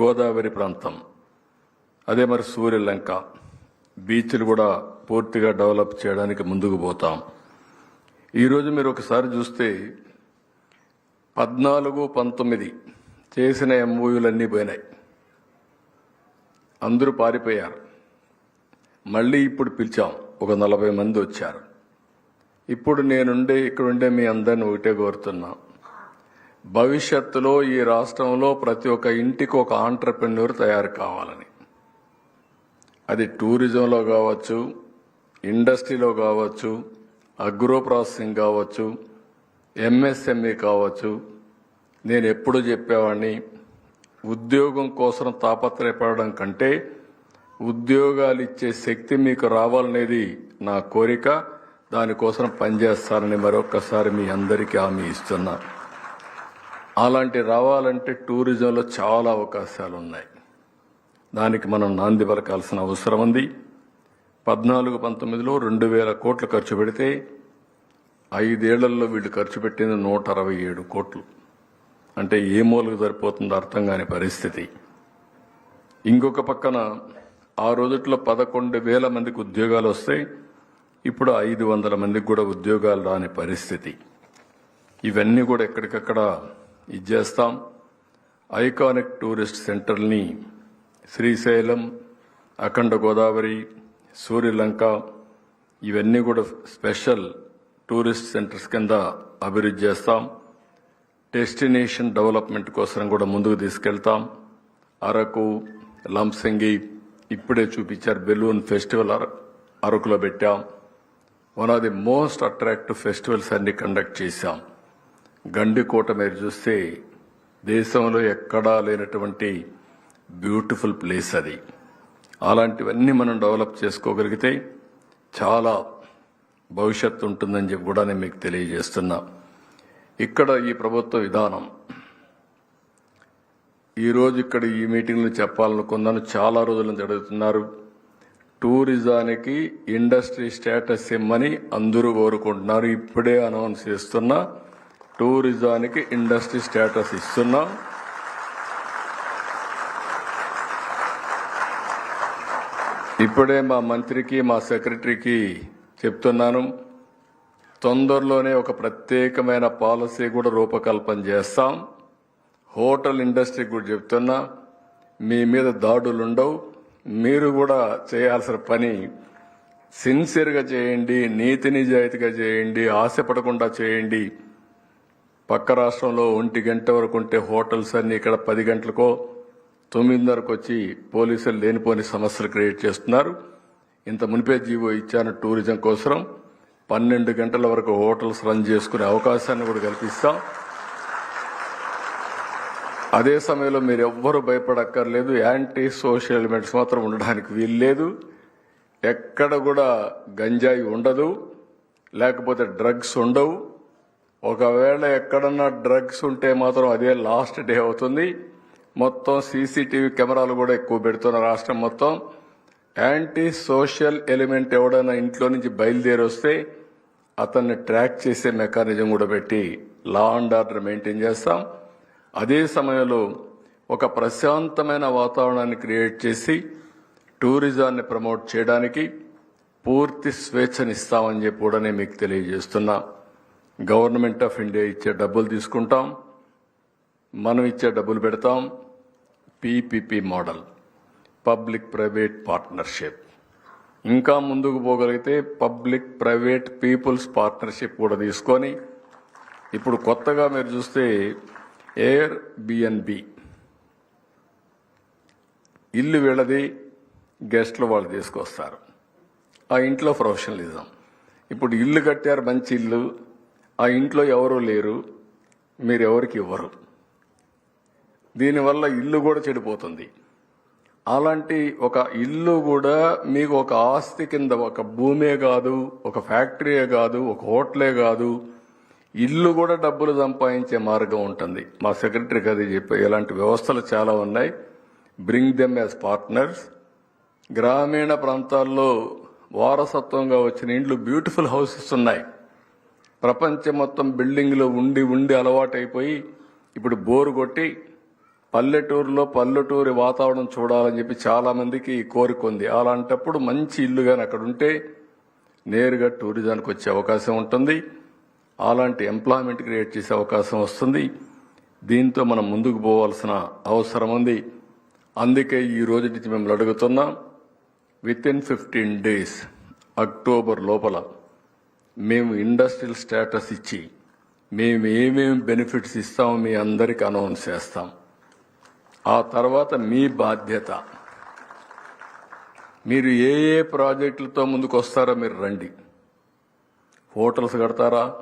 గోదావరి ప్రాంతం. అదే మరి సూర్యలంక. బీచ్లు కూడా పూర్తిగా డెవలప్ చేయడానికి ముందుకు పోతాం. ఈరోజు మీరు ఒకసారి చూస్తే పద్నాలుగు పంతొమ్మిది చేసిన ఎంఓయూలన్నీ పోయినాయి. అందరూ పారిపోయారు. మళ్ళీ ఇప్పుడు పిలిచాం. ఒక నలభై మంది వచ్చారు. ఇప్పుడు నేనుండే ఇక్కడుండే మీ అందరిని ఒకటే కోరుతున్నా. భవిష్యత్తులో ఈ రాష్ట్రంలో ప్రతి ఒక్క ఇంటికి ఒక ఆంటర్ప్రెన్యూర్ తయారు కావాలని. అది టూరిజంలో కావచ్చు ఇండస్ట్రీలో కావచ్చు అగ్రో ప్రాసెసింగ్ కావచ్చు ఎంఎస్ఎంఈ కావచ్చు. నేను ఎప్పుడు చెప్పేవాడిని ఉద్యోగం కోసం తాపత్రయపడడం కంటే ఉద్యోగాలు ఇచ్చే శక్తి మీకు రావాలనేది నా కోరిక దానికోసం పనిచేస్తారని మరొకసారి మీ అందరికీ హామీ ఇస్తున్నాను అలాంటి రావాలంటే టూరిజంలో చాలా అవకాశాలు ఉన్నాయి దానికి మనం నాంది పలకాల్సిన అవసరం ఉంది. పద్నాలుగు పంతొమ్మిదిలో రెండు వేల కోట్లు ఖర్చు పెడితే ఐదేళ్ళలో వీళ్ళు ఖర్చు పెట్టింది నూట అరవై ఏడు కోట్లు. అంటే ఏ మూలకు సరిపోతుందో అర్థం కాని పరిస్థితి. ఇంకొక పక్కన ఆ రోజుట్లో పదకొండు వేల మందికి ఉద్యోగాలు వస్తాయి ఇప్పుడు ఐదు వందల మందికి కూడా ఉద్యోగాలు రాని పరిస్థితి. ఇవన్నీ కూడా ఎక్కడికక్కడ ఇది చేస్తాం ఐకానిక్ టూరిస్ట్ సెంటర్ని శ్రీశైలం అఖండ గోదావరి సూర్యలంక ఇవన్నీ కూడా స్పెషల్ టూరిస్ట్ సెంటర్స్ కింద అభివృద్ధి చేస్తాం. డెస్టినేషన్ డెవలప్మెంట్ కోసం కూడా ముందుకు తీసుకెళ్తాం. అరకు లంసంగి ఇప్పుడే చూపించారు. బెలూన్ ఫెస్టివల్ అర- అరకులో పెట్టాం. One of the most attractive festivals అన్ని కండక్ట్ చేశాం. గండికోట మీరు చూస్తే దేశంలో ఎక్కడా లేనటువంటి బ్యూటిఫుల్ ప్లేస్ అది. అలాంటివన్నీ మనం డెవలప్ చేసుకోగలిగితే చాలా భవిష్యత్తు ఉంటుందని చెప్పి కూడా నేను మీకు తెలియజేస్తున్నా. ఇక్కడ ఈ ప్రభుత్వ విధానం. ఈరోజు ఇక్కడ ఈ మీటింగ్లో చెప్పాలనుకున్నాను. చాలా రోజుల నుంచి అడుగుతున్నారు. టూరిజానికి ఇండస్ట్రీ స్టేటస్ ఇమ్మని అందరూ కోరుకుంటున్నారు. ఇప్పుడే అనౌన్స్ చేస్తున్నా. టూరిజానికి ఇండస్ట్రీ స్టేటస్ ఇస్తున్నాం. ఇప్పుడే మా మంత్రికి మా సెక్రటరీకి చెప్తున్నాను. తొందరలోనే ఒక ప్రత్యేకమైన పాలసీ కూడా రూపకల్పన చేస్తాం. హోటల్ ఇండస్ట్రీ కూడా చెప్తున్నా. మీ మీద దాడులు ఉండవు మీరు కూడా చేయాల్సిన పని సిన్సియర్గా చేయండి నీతి నిజాయితీగా చేయండి ఆశపడకుండా చేయండి. పక్క రాష్ట్రంలో ఒంటి గంట వరకు ఉంటే హోటల్స్ అన్ని ఇక్కడ పది గంటలకో తొమ్మిదిన్నరకు వచ్చి పోలీసులు లేనిపోని సమస్యలు క్రియేట్ చేస్తున్నారు. ఇంత మునిపే జీవో ఇచ్చాను టూరిజం కోసం పన్నెండు గంటల వరకు హోటల్స్ రన్ చేసుకునే అవకాశాన్ని కూడా కల్పిస్తాం. అదే సమయంలో మీరు ఎవ్వరూ భయపడక్కర్లేదు. యాంటీ సోషల్ ఎలిమెంట్స్ మాత్రం ఉండడానికి వీల్లేదు. ఎక్కడ కూడా గంజాయి ఉండదు. లేకపోతే డ్రగ్స్ ఉండవు. ఒకవేళ ఎక్కడన్నా డ్రగ్స్ ఉంటే మాత్రం అదే లాస్ట్ డే అవుతుంది. మొత్తం సీసీటీవీ కెమెరాలు కూడా ఎక్కువ పెడుతున్న రాష్ట్రం మొత్తం. యాంటీ సోషల్ ఎలిమెంట్ ఎవడైనా ఇంట్లో నుంచి బయలుదేరి వస్తే అతన్ని ట్రాక్ చేసే మెకానిజం కూడా పెట్టి లా అండ్ ఆర్డర్ మెయింటైన్ చేస్తాం. అదే సమయంలో ఒక ప్రశాంతమైన వాతావరణాన్ని క్రియేట్ చేసి టూరిజాన్ని ప్రమోట్ చేయడానికి పూర్తి స్వేచ్ఛనిస్తామని చెప్పి కూడా నేను మీకు తెలియజేస్తున్నా. గవర్నమెంట్ ఆఫ్ ఇండియా ఇచ్చే డబ్బులు తీసుకుంటాం. మనం ఇచ్చే డబ్బులు పెడతాం. PPP model public private partnership. ఇంకా ముందుకు పోగలిగితే పబ్లిక్ ప్రైవేట్ పీపుల్స్ పార్ట్నర్షిప్ కూడా తీసుకొని ఇప్పుడు కొత్తగా మీరు చూస్తే ఎయిర్ బిఎన్బి ఇల్లు వీళ్ళది గెస్ట్లు వాళ్ళు తీసుకొస్తారు. ఆ ఇంట్లో ప్రొఫెషనలిజం. ఇప్పుడు ఇల్లు కట్టారు మంచి ఇల్లు. ఆ ఇంట్లో ఎవరూ లేరు మీరు ఎవరికి ఇవ్వరు. దీనివల్ల ఇల్లు కూడా చెడిపోతుంది. అలాంటి ఒక ఇల్లు కూడా మీకు ఒక ఆస్తి కింద ఒక భూమే కాదు ఒక ఫ్యాక్టరీయే కాదు ఒక హోటలే కాదు ఇల్లు కూడా డబ్బులు సంపాదించే మార్గం ఉంటుంది. మా సెక్రటరీకి అది చెప్పి ఇలాంటి వ్యవస్థలు చాలా ఉన్నాయి. బ్రింగ్ దెమ్ యాజ్ పార్ట్నర్స్ గ్రామీణ ప్రాంతాల్లో వారసత్వంగా వచ్చిన ఇండ్లు బ్యూటిఫుల్ హౌసెస్ ఉన్నాయి. ప్రపంచం మొత్తం బిల్డింగ్లో ఉండి ఉండి అలవాటైపోయి ఇప్పుడు బోరు కొట్టి పల్లెటూరులో పల్లెటూరి వాతావరణం చూడాలని చెప్పి చాలా మందికి కోరిక ఉంది. అలాంటప్పుడు మంచి ఇల్లు కానీ అక్కడ ఉంటే నేరుగా టూరిజానికి వచ్చే అవకాశం ఉంటుంది. అలాంటి ఎంప్లాయ్మెంట్ క్రియేట్ చేసే అవకాశం వస్తుంది. దీంతో మనం ముందుకు పోవాల్సిన అవసరం ఉంది. అందుకే ఈ రోజు నుంచి మిమ్మల్ని అడుగుతున్నాం with in fifteen days October లోపల మేము ఇండస్ట్రియల్ స్టేటస్ ఇచ్చి మేము ఏమేమి బెనిఫిట్స్ ఇస్తామో మీ అందరికి అనౌన్స్ చేస్తాం. ఆ తర్వాత మీ బాధ్యత. మీరు ఏ ఏ ప్రాజెక్టులతో ముందుకు వస్తారో మీరు రండి. హోటల్స్ కడతారా?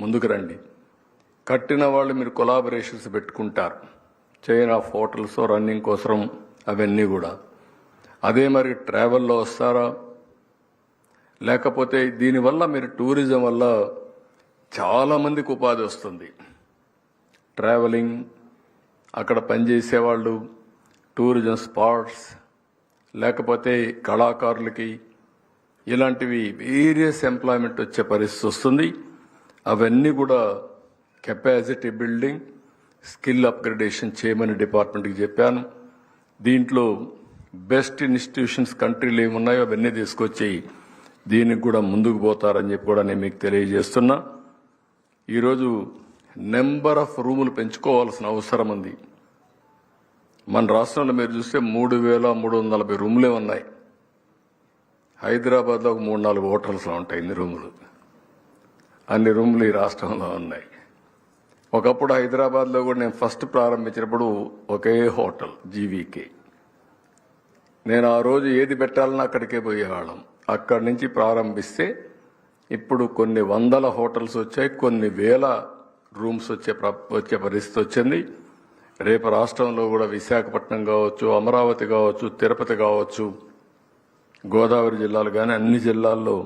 ముందుకు రండి. కట్టిన వాళ్ళు మీరు కొలాబరేషన్స్ పెట్టుకుంటారు. చైన్ ఆఫ్ హోటల్స్ రన్నింగ్ కోసం అవన్నీ కూడా. అదే మరి ట్రావెల్లో వస్తారా? లేకపోతే దీనివల్ల మీరు టూరిజం వల్ల చాలా మందికి ఉపాధి వస్తుంది. ట్రావెలింగ్ అక్కడ పనిచేసే వాళ్ళు టూరిజం స్పాట్స్ లేకపోతే కళాకారులకి ఇలాంటివి వేరియస్ ఎంప్లాయ్మెంట్ వచ్చే పరిస్థితి వస్తుంది. అవన్నీ కూడా కెపాసిటీ బిల్డింగ్ స్కిల్ అప్గ్రేడేషన్ చేయమని డిపార్ట్మెంట్కి చెప్పాను. దీంట్లో బెస్ట్ ఇన్స్టిట్యూషన్స్ కంట్రీలు ఏమున్నాయో అవన్నీ తీసుకొచ్చి దీనికి కూడా ముందుకు పోతారని చెప్పి కూడా నేను మీకు తెలియజేస్తున్నా. ఈరోజు నెంబర్ ఆఫ్ రూములు పెంచుకోవాల్సిన అవసరం ఉంది. మన రాష్ట్రంలో మీరు చూస్తే మూడు వేల మూడు వందల నలభై రూములే ఉన్నాయి. హైదరాబాద్లో ఒక మూడు నాలుగు హోటల్స్లో ఉంటాయి ఇన్ని రూములు. అన్ని రూములు ఈ రాష్ట్రంలో ఉన్నాయి. ఒకప్పుడు హైదరాబాద్లో కూడా నేను ఫస్ట్ ప్రారంభించినప్పుడు ఒకే హోటల్ జీవీకే. నేను ఆ రోజు ఏది పెట్టాలన్నా అక్కడికే పోయేవాళ్ళం. అక్కడి నుంచి ప్రారంభిస్తే ఇప్పుడు కొన్ని వందల హోటల్స్ వచ్చాయి కొన్ని వేల రూమ్స్ వచ్చే వచ్చే పరిస్థితి వచ్చింది. రేపు రాష్ట్రంలో కూడా విశాఖపట్నం కావచ్చు అమరావతి కావచ్చు తిరుపతి కావచ్చు గోదావరి జిల్లాలు కానీ అన్ని జిల్లాల్లో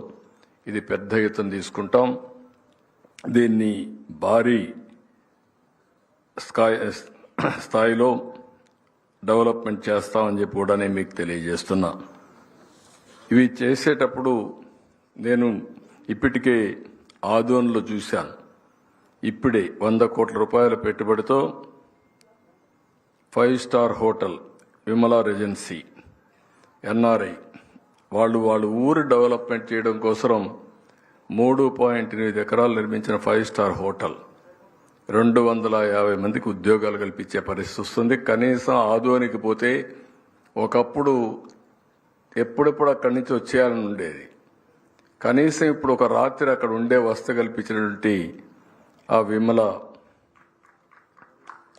ఇది పెద్ద ఎత్తున తీసుకుంటాం. దీన్ని భారీ స్థాయి స్థాయిలో డెవలప్మెంట్ చేస్తామని చెప్పి కూడా నేను మీకు తెలియజేస్తున్నా. ఇవి చేసేటప్పుడు నేను ఇప్పటికే ఆదోన్లో చూశాను. ఇప్పుడే వంద కోట్ల రూపాయల పెట్టుబడితో five star hotel Vimala regency NRI వాళ్ళు వాళ్ళ ఊరు డెవలప్మెంట్ చేయడం కోసం మూడు పాయింట్ ఎనిమిది ఎకరాలు నిర్మించిన ఫైవ్ స్టార్ హోటల్. రెండు వందల యాభై మందికి ఉద్యోగాలు కల్పించే పరిస్థితి వస్తుంది. కనీసం ఆదోనికి పోతే ఒకప్పుడు ఎప్పుడెప్పుడు అక్కడి నుంచి వచ్చేయాలని ఉండేది. కనీసం ఇప్పుడు ఒక రాత్రి అక్కడ ఉండే వస్త కల్పించినటువంటి ఆ విమల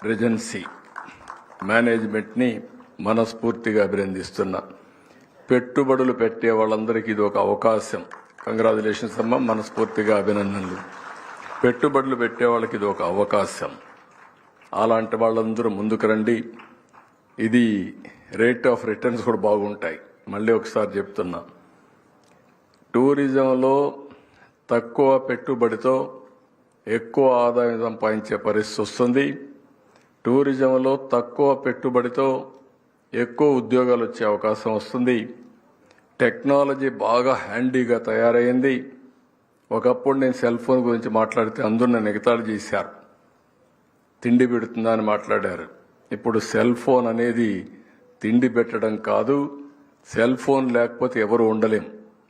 రెజెన్సీ మేనేజ్మెంట్ని మనస్ఫూర్తిగా అభినందిస్తున్నా. పెట్టుబడులు పెట్టే వాళ్ళందరికీ ఇది ఒక అవకాశం. కంగ్రాచులేషన్స్ అమ్మ మనస్ఫూర్తిగా అభినందనలు. పెట్టుబడులు పెట్టే వాళ్ళకి ఇది ఒక అవకాశం. అలాంటి వాళ్ళందరూ ముందుకు రండి. ఇది రేట్ ఆఫ్ రిటర్న్స్ కూడా బాగుంటాయి. మళ్ళీ ఒకసారి చెప్తున్నా. టూరిజంలో తక్కువ పెట్టుబడితో ఎక్కువ ఆదాయం సంపాదించే పరిస్థితి వస్తుంది. టూరిజంలో తక్కువ పెట్టుబడితో ఎక్కువ ఉద్యోగాలు వచ్చే అవకాశం వస్తుంది. టెక్నాలజీ బాగా హ్యాండీగా తయారైంది. ఒకప్పుడు నేను సెల్ ఫోన్ గురించి మాట్లాడితే అందరూ నన్ను ఎగతాళి చేశారు. తిండి పెడుతుందా అని మాట్లాడారు. ఇప్పుడు సెల్ ఫోన్ అనేది తిండి పెట్టడం కాదు. సెల్ ఫోన్ లేకపోతే ఎవరు ఉండలేం.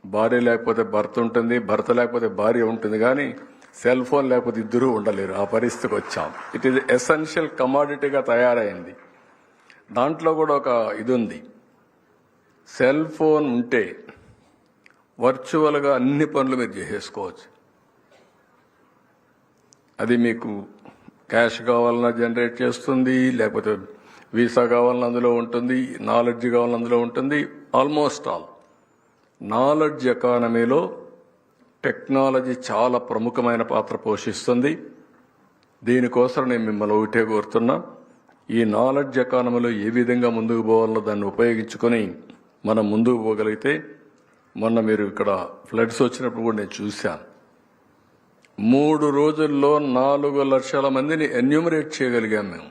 భార్య లేకపోతే భర్త ఉంటుంది భర్త లేకపోతే భార్య ఉంటుంది కానీ సెల్ ఫోన్ లేకపోతే ఇద్దరూ ఉండలేరు. ఆ పరిస్థితికి వచ్చాం. ఇట్ ఈజ్ ఎసెన్షియల్ కమాడిటీగా తయారైంది. దాంట్లో కూడా ఒక ఇది ఉంది సెల్ ఫోన్ ఉంటే వర్చువల్గా అన్ని పనులు మీరు చేసేసుకోవచ్చు. అది మీకు క్యాష్ కావాలన్నా జనరేట్ చేస్తుంది లేకపోతే వీసా కావాలన్నా అందులో ఉంటుంది నాలెడ్జ్ కావాలన్నా అందులో ఉంటుంది. Almost all. నాలెడ్జ్ ఎకానమీలో టెక్నాలజీ చాలా ప్రముఖమైన పాత్ర పోషిస్తుంది. దీనికోసం నేను మిమ్మల్ని ఒకటే కోరుతున్నా. ఈ నాలెడ్జ్ ఎకానమీలో ఏ విధంగా ముందుకు పోవాలో దాన్ని ఉపయోగించుకొని మనం ముందుకు పోగలిగితే మొన్న మీరు ఇక్కడ ఫ్లడ్స్ వచ్చినప్పుడు కూడా నేను చూశాను. మూడు రోజుల్లో నాలుగు లక్షల మందిని ఎన్యూమరేట్ చేయగలిగాం మేము.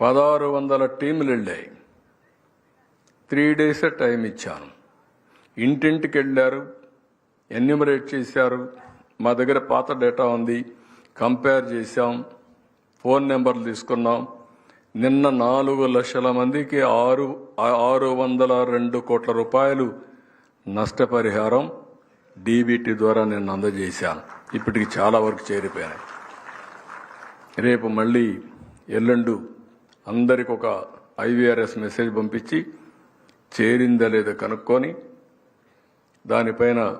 పదహారు వందల టీములు వెళ్ళాయి. త్రీ డేస్ టైం ఇచ్చాను. ఇంటింటికి వెళ్ళారు ఎన్యూమరేట్ చేశారు. మా దగ్గర పాత డేటా ఉంది కంపేర్ చేశాం ఫోన్ నెంబర్లు తీసుకున్నాం. నిన్న నాలుగు లక్షల మందికి ఆరు ఆరు వందల రెండు కోట్ల రూపాయలు నష్టపరిహారం డీబీటీ ద్వారా నేను అందజేశాను. ఇప్పటికి చాలా వరకు చేరిపోయాను రేపు మళ్ళీ ఎల్లుండు అందరికి ఒక ఐవీఆర్ఎస్ మెసేజ్ పంపించి చేరిందా లేదో కనుక్కొని దానిపైన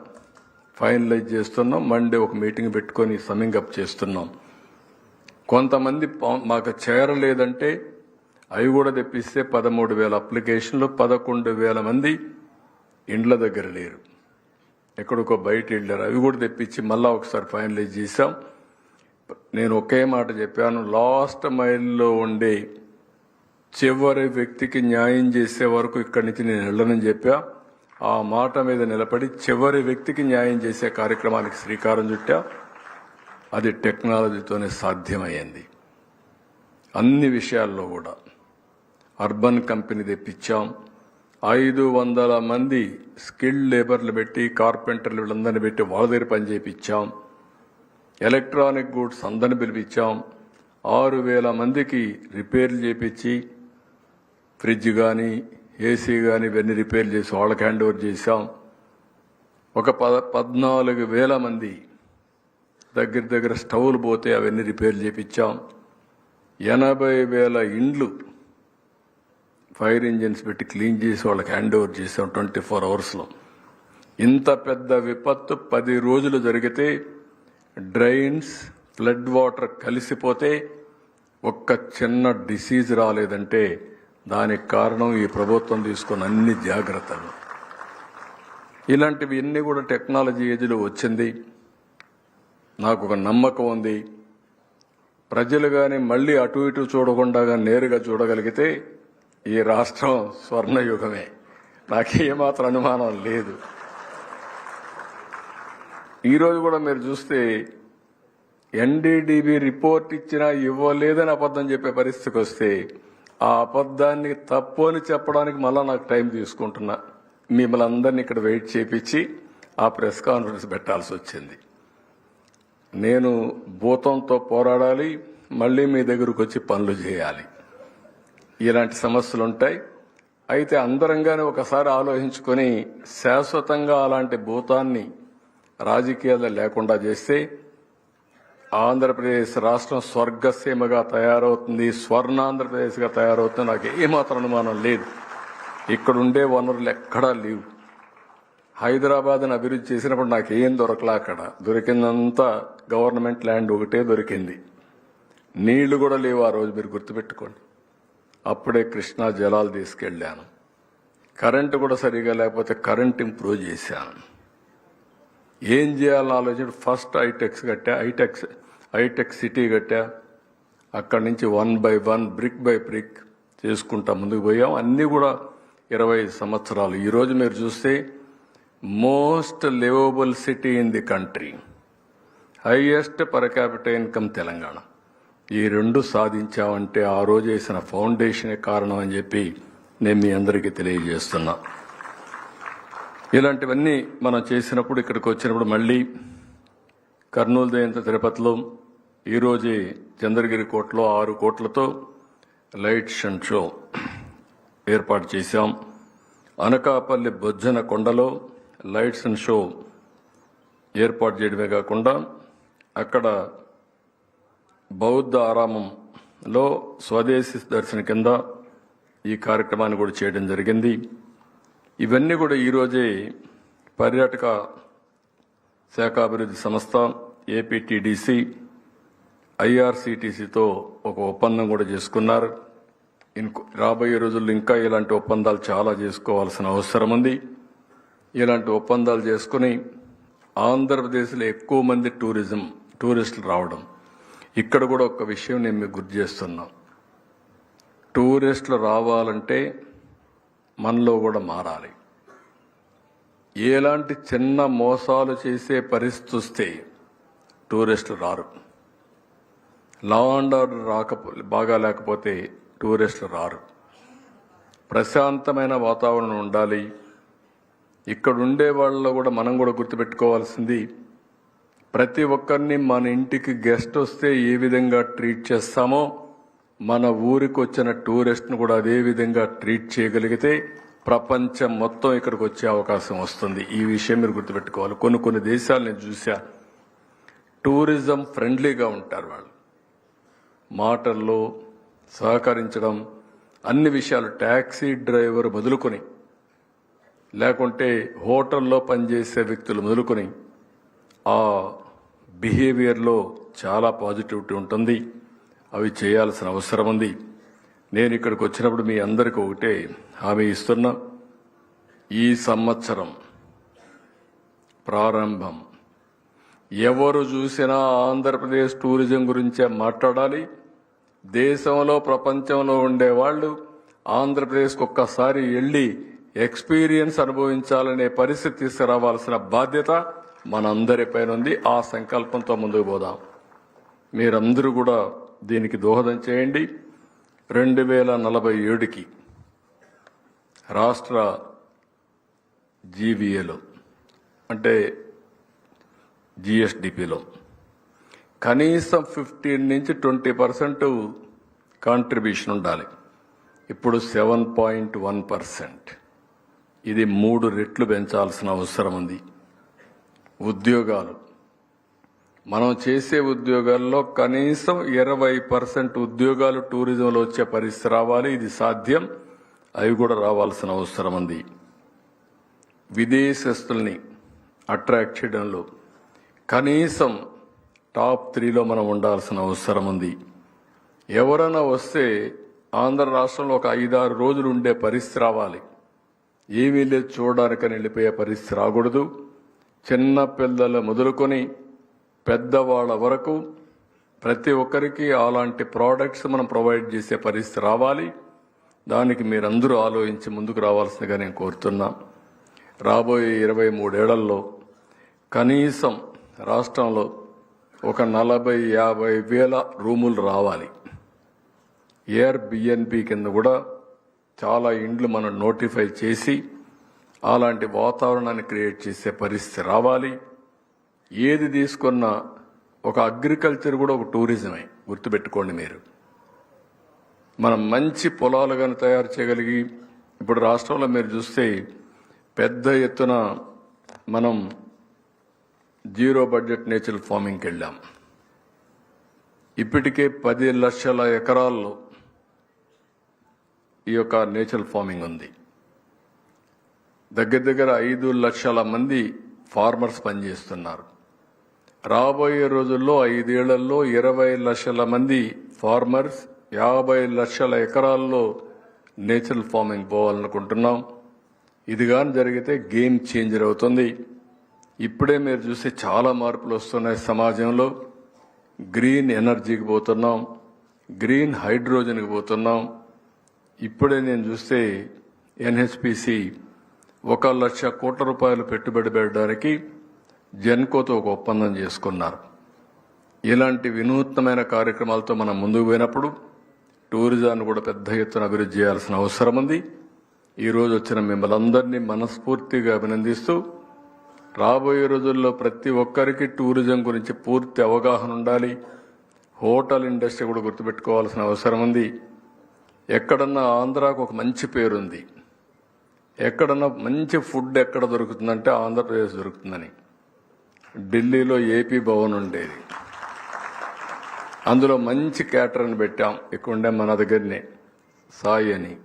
ఫైనలైజ్ చేస్తున్నాం. మండే ఒక మీటింగ్ పెట్టుకొని సమింగ్ అప్ చేస్తున్నాం. కొంతమంది మాకు చేరలేదంటే అవి కూడా తెప్పిస్తే పదమూడు వేల అప్లికేషన్లు పదకొండు వేల మంది ఇండ్ల దగ్గర లేరు. ఎక్కడికో బయట వెళ్ళారు. అవి కూడా తెప్పించి మళ్ళా ఒకసారి ఫైనలైజ్ చేశాం. నేను ఒకే మాట చెప్పాను లాస్ట్ మైల్లో ఉండే చివరి వ్యక్తికి న్యాయం చేసే వరకు ఇక్కడి నుంచి నేను వెళ్ళనని చెప్పా. ఆ మాట మీద నిలబడి చివరి వ్యక్తికి న్యాయం చేసే కార్యక్రమానికి శ్రీకారం చుట్టా. అది టెక్నాలజీతోనే సాధ్యమయ్యింది. అన్ని విషయాల్లో కూడా. అర్బన్ కంపెనీ తెప్పించాం. ఐదు వందల మంది స్కిల్డ్ లేబర్లు పెట్టి కార్పెంటర్లు వీళ్ళందరినీ పెట్టి వాళ్ళ దగ్గర పని చేయించాం ఎలక్ట్రానిక్ గూడ్స్ అందరిని పిలిపించాం. ఆరు వేల మందికి రిపేర్లు చేపించి ఫ్రిడ్జ్ కానీ ఏసీ కానీ ఇవన్నీ రిపేర్ చేసి వాళ్ళకి హ్యాండ్ ఓవర్ చేసాం ఒక పద పద్నాలుగు వేల మంది దగ్గర దగ్గర స్టవ్లు పోతే అవన్నీ రిపేర్ చేపించాం ఎనభై వేల ఇండ్లు ఫైర్ ఇంజిన్స్ పెట్టి క్లీన్ చేసి వాళ్ళకి హ్యాండ్ ఓవర్ చేసాం ట్వంటీ ఫోర్ అవర్స్లో ఇంత పెద్ద విపత్తు పది రోజులు జరిగితే డ్రైన్స్ ఫ్లడ్ వాటర్ కలిసిపోతే ఒక్క చిన్న డిసీజ్ రాలేదంటే దానికి కారణం ఈ ప్రభుత్వం తీసుకున్న అన్ని జాగ్రత్తలు. ఇలాంటివి అన్ని కూడా టెక్నాలజీ ఏజ్లో వచ్చింది నాకు ఒక నమ్మకం ఉంది. ప్రజలు కానీ మళ్ళీ అటు ఇటు చూడకుండా కానీ నేరుగా చూడగలిగితే ఈ రాష్ట్రం స్వర్ణయుగమే. నాకు ఏమాత్రం అనుమానం లేదు. ఈరోజు కూడా మీరు చూస్తే ఎన్డీడీబీ రిపోర్ట్ ఇచ్చినా ఇవ్వలేదని అబద్ధం చెప్పే పరిస్థితికి వస్తే ఆ అబద్ధాన్ని తప్పు అని చెప్పడానికి మళ్ళీ నాకు టైం తీసుకుంటున్నా. మిమ్మల్ని అందరినీ ఇక్కడ వెయిట్ చేపించి ఆ ప్రెస్ కాన్ఫరెన్స్ పెట్టాల్సి వచ్చింది. నేను భూతంతో పోరాడాలి మళ్ళీ మీ దగ్గరకు వచ్చి పనులు చేయాలి. ఇలాంటి సమస్యలు ఉంటాయి. అయితే అందరంగానే ఒకసారి ఆలోచించుకొని శాశ్వతంగా అలాంటి భూతాన్ని రాజకీయాలు లేకుండా చేస్తే ఆంధ్రప్రదేశ్ రాష్ట్రం స్వర్గసీమగా తయారవుతుంది స్వర్ణాంధ్రప్రదేశ్గా తయారవుతుంది. నాకు ఏమాత్రం అనుమానం లేదు. ఇక్కడ ఉండే వనరులు ఎక్కడా లేవు. హైదరాబాద్ని అభివృద్ధి చేసినప్పుడు నాకు ఏం దొరకలా అక్కడ. దొరికిందంతా గవర్నమెంట్ ల్యాండ్ ఒకటే దొరికింది. నీళ్ళు కూడా లేవు ఆ రోజు మీరు గుర్తుపెట్టుకోండి. అప్పుడే కృష్ణా జలాలు తీసుకెళ్ళాను. కరెంటు కూడా సరిగా లేకపోతే కరెంట్ ఇంప్రూవ్ చేశాను. ఏం చేయాలని ఆలోచన ఫస్ట్ ఐటెక్స్ కట్టే ఐటెక్స్ హైటెక్ సిటీ కట్టా అక్కడి నుంచి one by one brick by brick చేసుకుంటా ముందుకు పోయాం. అన్నీ కూడా ఇరవై ఐదు సంవత్సరాలు ఈరోజు మీరు చూస్తే most liveable city in the country. Highest per capital income Telangana. ఈ రెండు సాధించామంటే ఆ రోజు వేసిన ఫౌండేషనే కారణం అని చెప్పి నేను మీ అందరికీ తెలియజేస్తున్నా. ఇలాంటివన్నీ మనం చేసినప్పుడు ఇక్కడికి వచ్చినప్పుడు మళ్ళీ కర్నూలు జయంత తిరుపతిలో ఈరోజే చంద్రగిరి కోటలో ఆరు కోట్లతో లైట్ అండ్ షో ఏర్పాటు చేశాం. అనకాపల్లి బొజ్జన కొండలో లైట్స్ అండ్ షో ఏర్పాటు చేయడమే కాకుండా అక్కడ బౌద్ధ ఆరామంలో స్వదేశీ దర్శన కింద ఈ కార్యక్రమాన్ని కూడా చేయడం జరిగింది. ఇవన్నీ కూడా ఈరోజే పర్యాటక శాఖ అభివృద్ధి సంస్థ ఏపీటీడీసీ ఐఆర్సీటీసీతో ఒక ఒప్పందం కూడా చేసుకున్నారు. రాబోయే రోజుల్లో ఇంకా ఇలాంటి ఒప్పందాలు చాలా చేసుకోవాల్సిన అవసరం ఉంది. ఇలాంటి ఒప్పందాలు చేసుకుని ఆంధ్రప్రదేశ్లో ఎక్కువ మంది టూరిజం టూరిస్టులు రావడం. ఇక్కడ కూడా ఒక విషయం నేను మీకు గుర్తు చేస్తున్నా. టూరిస్టులు రావాలంటే మనలో కూడా మారాలి. ఎలాంటి చిన్న మోసాలు చేసే పరిస్థితి వస్తే టూరిస్టులు రారు. లా అండ్ ఆర్డర్ రాకపో బాగా లేకపోతే టూరిస్టులు రారు. ప్రశాంతమైన వాతావరణం ఉండాలి. ఇక్కడ ఉండే వాళ్ళలో కూడా మనం కూడా గుర్తుపెట్టుకోవాల్సింది ప్రతి ఒక్కరిని మన ఇంటికి గెస్ట్ వస్తే ఏ విధంగా ట్రీట్ చేస్తామో మన ఊరికి వచ్చిన టూరిస్ట్ను కూడా అదే విధంగా ట్రీట్ చేయగలిగితే ప్రపంచం మొత్తం ఇక్కడికి వచ్చే అవకాశం వస్తుంది. ఈ విషయం మీరు గుర్తుపెట్టుకోవాలి. కొన్ని కొన్ని దేశాలు నేను చూసా టూరిజం ఫ్రెండ్లీగా ఉంటారు వాళ్ళు. మాటల్లో సహకరించడం అన్ని విషయాలు ట్యాక్సీ డ్రైవర్ మొదలుకొని లేకుంటే హోటల్లో పనిచేసే వ్యక్తులు మొదలుకొని ఆ బిహేవియర్లో చాలా పాజిటివిటీ ఉంటుంది. అవి చేయాల్సిన అవసరం ఉంది. నేను ఇక్కడికి వచ్చినప్పుడు మీ అందరికీ ఒకటే హామీ ఇస్తున్నా. ఈ సంవత్సరం ప్రారంభం. ఎవరు చూసినా ఆంధ్రప్రదేశ్ టూరిజం గురించే మాట్లాడాలి. దేశంలో ప్రపంచంలో ఉండేవాళ్ళు ఆంధ్రప్రదేశ్కి ఒక్కసారి వెళ్ళి ఎక్స్పీరియన్స్ అనుభవించాలనే పరిస్థితి తీసుకురావాల్సిన బాధ్యత మనందరిపైన ఉంది ఆ సంకల్పంతో ముందుకు పోదాం. మీరందరూ కూడా దీనికి దోహదం చేయండి. రెండు వేల నలభై ఏడుకి రాష్ట్ర జీవీఏలో అంటే జిఎస్డిపిలో. కనీసం ఫిఫ్టీన్ నుంచి ట్వంటీ పర్సెంట్ కాంట్రిబ్యూషన్ ఉండాలి. ఇప్పుడు సెవెన్ పాయింట్ వన్ పర్సెంట్ ఇది మూడు రెట్లు పెంచాల్సిన అవసరం ఉంది. ఉద్యోగాలు. మనం చేసే ఉద్యోగాల్లో కనీసం ఇరవై పర్సెంట్ ఉద్యోగాలు టూరిజంలో వచ్చే పరిస్థితి రావాలి. ఇది సాధ్యం. అవి కూడా రావాల్సిన అవసరం ఉంది. విదేశస్తుల్ని అట్రాక్ట్ చేయడంలో కనీసం టాప్ త్రీలో మనం ఉండాల్సిన అవసరం ఉంది. ఎవరైనా వస్తే ఆంధ్ర రాష్ట్రంలో ఒక ఐదారు రోజులు ఉండే పరిస్థితి రావాలి. ఏమీ లేదు చూడడానికని వెళ్ళిపోయే పరిస్థితి రాకూడదు. చిన్న పిల్లలు మొదలుకొని పెద్దవాళ్ళ వరకు ప్రతి ఒక్కరికి అలాంటి ప్రోడక్ట్స్ మనం ప్రొవైడ్ చేసే పరిస్థితి రావాలి. దానికి మీరందరూ ఆలోచించి ముందుకు రావాల్సిందిగా నేను కోరుతున్నా. రాబోయే ఇరవై మూడేళ్ళలో కనీసం రాష్ట్రంలో ఒక నలభై యాభై వేల రూములు రావాలి. ఎయిర్ బిఎన్పి కింద కూడా చాలా ఇండ్లు మనం నోటిఫై చేసి అలాంటి వాతావరణాన్ని క్రియేట్ చేసే పరిస్థితి రావాలి. ఏది తీసుకున్నా ఒక అగ్రికల్చర్ కూడా ఒక టూరిజమే గుర్తుపెట్టుకోండి మీరు. మనం మంచి పొలాలు కానీ తయారు చేయగలిగి ఇప్పుడు రాష్ట్రంలో మీరు చూస్తే పెద్ద ఎత్తున మనం జీరో బడ్జెట్ నేచురల్ ఫార్మింగ్కి వెళ్ళాం. ఇప్పటికే పది లక్షల ఎకరాల్లో ఈ యొక్క నేచురల్ ఫార్మింగ్ ఉంది. దగ్గర దగ్గర ఐదు లక్షల మంది ఫార్మర్స్ పనిచేస్తున్నారు. రాబోయే రోజుల్లో ఐదేళ్ళలో ఇరవై లక్షల మంది ఫార్మర్స్ యాభై లక్షల ఎకరాల్లో నేచురల్ ఫార్మింగ్ పోవాలనుకుంటున్నాం. ఇది కానీ జరిగితే గేమ్ చేంజర్ అవుతుంది. ఇప్పుడే మీరు చూస్తే చాలా మార్పులు వస్తున్నాయి సమాజంలో. గ్రీన్ ఎనర్జీకి పోతున్నాం. గ్రీన్ హైడ్రోజన్కి పోతున్నాం. ఇప్పుడే నేను చూస్తే ఎన్హెచ్పిసి ఒక లక్ష కోట్ల రూపాయలు పెట్టుబడి పెట్టడానికి జెన్కోతో ఒక ఒప్పందం చేసుకున్నారు. ఇలాంటి వినూత్నమైన కార్యక్రమాలతో మనం ముందుకు పోయినప్పుడు టూరిజాన్ని కూడా పెద్ద ఎత్తున అభివృద్ధి చేయాల్సిన అవసరం ఉంది. ఈరోజు వచ్చిన మిమ్మల్ని అందరినీ మనస్ఫూర్తిగా అభినందిస్తూ రాబోయే రోజుల్లో ప్రతి ఒక్కరికి టూరిజం గురించి పూర్తి అవగాహన ఉండాలి. హోటల్ ఇండస్ట్రీ కూడా గుర్తుపెట్టుకోవాల్సిన అవసరం ఉంది. ఎక్కడన్నా ఆంధ్రాకు ఒక మంచి పేరుంది. ఎక్కడన్నా మంచి ఫుడ్ ఎక్కడ దొరుకుతుందంటే ఆంధ్రప్రదేశ్ దొరుకుతుందని. ఢిల్లీలో ఏపీ భవన్ ఉండేది. అందులో మంచి క్యాటరన్ పెట్టాం. ఇక్కడ ఉండే మన దగ్గరనే. సాయి అని.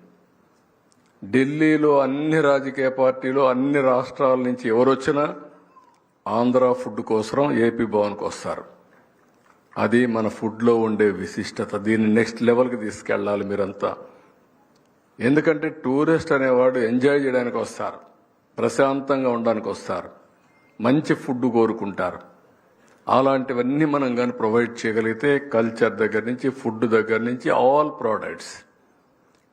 ఢిల్లీలో అన్ని రాజకీయ పార్టీలు అన్ని రాష్ట్రాల నుంచి ఎవరు వచ్చినా ఆంధ్ర ఫుడ్ కోసం ఏపీ భవన్కి వస్తారు. అది మన ఫుడ్లో ఉండే విశిష్టత. దీన్ని నెక్స్ట్ లెవెల్కి తీసుకెళ్ళాలి మీరంతా. ఎందుకంటే టూరిస్ట్ అనేవాడు ఎంజాయ్ చేయడానికి వస్తారు. ప్రశాంతంగా ఉండడానికి వస్తారు. మంచి ఫుడ్ కోరుకుంటారు. అలాంటివన్నీ మనం కానీ ప్రొవైడ్ చేయగలిగితే కల్చర్ దగ్గర నుంచి ఫుడ్ దగ్గర నుంచి ఆల్ ప్రోడక్ట్స్.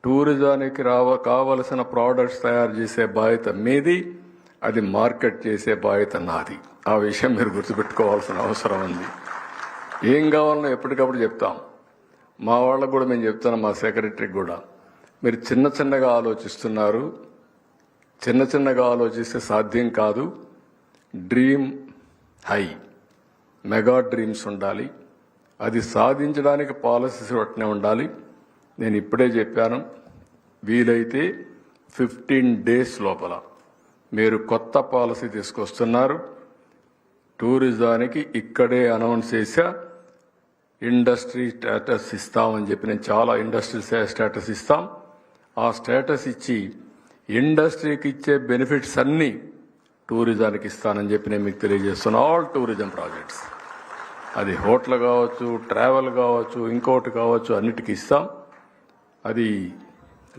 టూరిజానికి రావ కావలసిన ప్రోడక్ట్స్ తయారు చేసే బాధ్యత మీది అది మార్కెట్ చేసే బాధ్యత నాది. ఆ విషయం మీరు గుర్తుపెట్టుకోవాల్సిన అవసరం ఉంది. ఏం కావాలనో ఎప్పటికప్పుడు చెప్తాం. మా వాళ్ళకు కూడా మేము చెప్తాను మా సెక్రటరీకి కూడా. మీరు చిన్న చిన్నగా ఆలోచిస్తున్నారు. చిన్న చిన్నగా ఆలోచిస్తే సాధ్యం కాదు. Dream high. మెగా డ్రీమ్స్ ఉండాలి. అది సాధించడానికి పాలసీస్ పట్టినే ఉండాలి. నేను ఇప్పుడే చెప్పాను వీలైతే ఫిఫ్టీన్ డేస్ లోపల మీరు కొత్త పాలసీ తీసుకొస్తున్నారు. టూరిజానికి ఇక్కడే అనౌన్స్ చేశా. ఇండస్ట్రీ స్టేటస్ ఇస్తామని చెప్పి నేను చాలా ఇండస్ట్రీ స్టేటస్ ఇస్తాం. ఆ స్టేటస్ ఇచ్చి ఇండస్ట్రీకి ఇచ్చే బెనిఫిట్స్ అన్నీ టూరిజానికి ఇస్తానని చెప్పి నేను మీకు తెలియజేస్తున్నా. All tourism projects. అది హోటల్ కావచ్చు ట్రావెల్ కావచ్చు ఇంకోటి కావచ్చు అన్నిటికీ ఇస్తాం. అది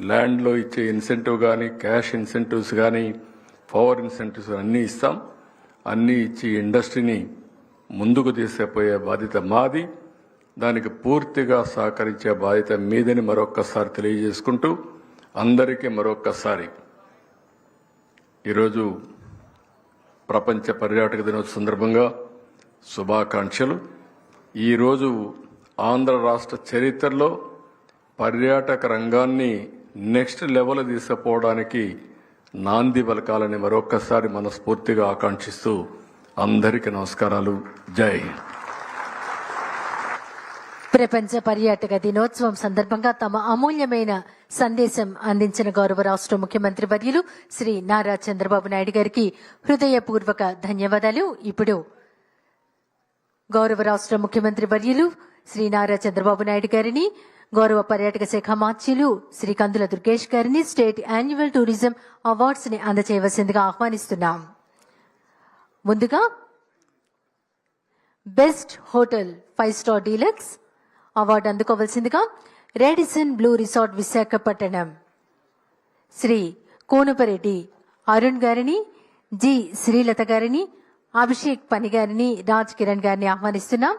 ల్యాండ్లో ఇచ్చే ఇన్సెంటివ్ కానీ క్యాష్ ఇన్సెంటివ్స్ కానీ పవర్ ఇన్సెంటివ్స్ అన్నీ ఇస్తాం. అన్నీ ఇచ్చి ఇండస్ట్రీని ముందుకు తీసుకుపోయే బాధ్యత మాది. దానికి పూర్తిగా సహకరించే బాధ్యత మీదని మరొక్కసారి తెలియజేసుకుంటూ అందరికీ మరొక్కసారి ఈరోజు ప్రపంచ పర్యాటక దినోత్సవ సందర్భంగా శుభాకాంక్షలు. ఈరోజు ఆంధ్ర రాష్ట్ర చరిత్రలో పర్యాటక రంగాన్ని నెక్స్ట్ లెవెల్ తీసుకుపోవడానికి నాంది పలకాలని మరొక్కసారి మనస్ఫూర్తిగా ఆకాంక్షిస్తూ అందరికీ నమస్కారాలు. జై ప్రపంచ పర్యాటక దినోత్సవం సందర్భంగా తమ అమూల్యమైన సందేశం అందించిన గౌరవ రాష్ట్ర ముఖ్యమంత్రి వర్యులు శ్రీ నారా చంద్రబాబు నాయుడు గారికి హృదయపూర్వక ధన్యవాదాలు. ఇప్పుడు గౌరవ రాష్ట్ర ముఖ్యమంత్రి వర్యులు శ్రీ నారా చంద్రబాబు నాయుడు గారిని గౌరవ పర్యాటక శాఖ మార్చిలు శ్రీ కందుల దుర్గేష్ గారిని స్టేట్ యాన్యువల్ టూరిజం అవార్డ్స్ని అందజేయవలసిందిగా ఆహ్వానిస్తున్నాం. ముందుగా best hotel five star deluxe award అందుకోవలసిందిగా Radisson Blu resort Visakhapatnam Shri Konupareddy Arun గారిని జి శ్రీలత గారిని అభిషేక్ పని గారిని రాజ్ కిరణ్ గారిని ఆహ్వానిస్తున్నాం.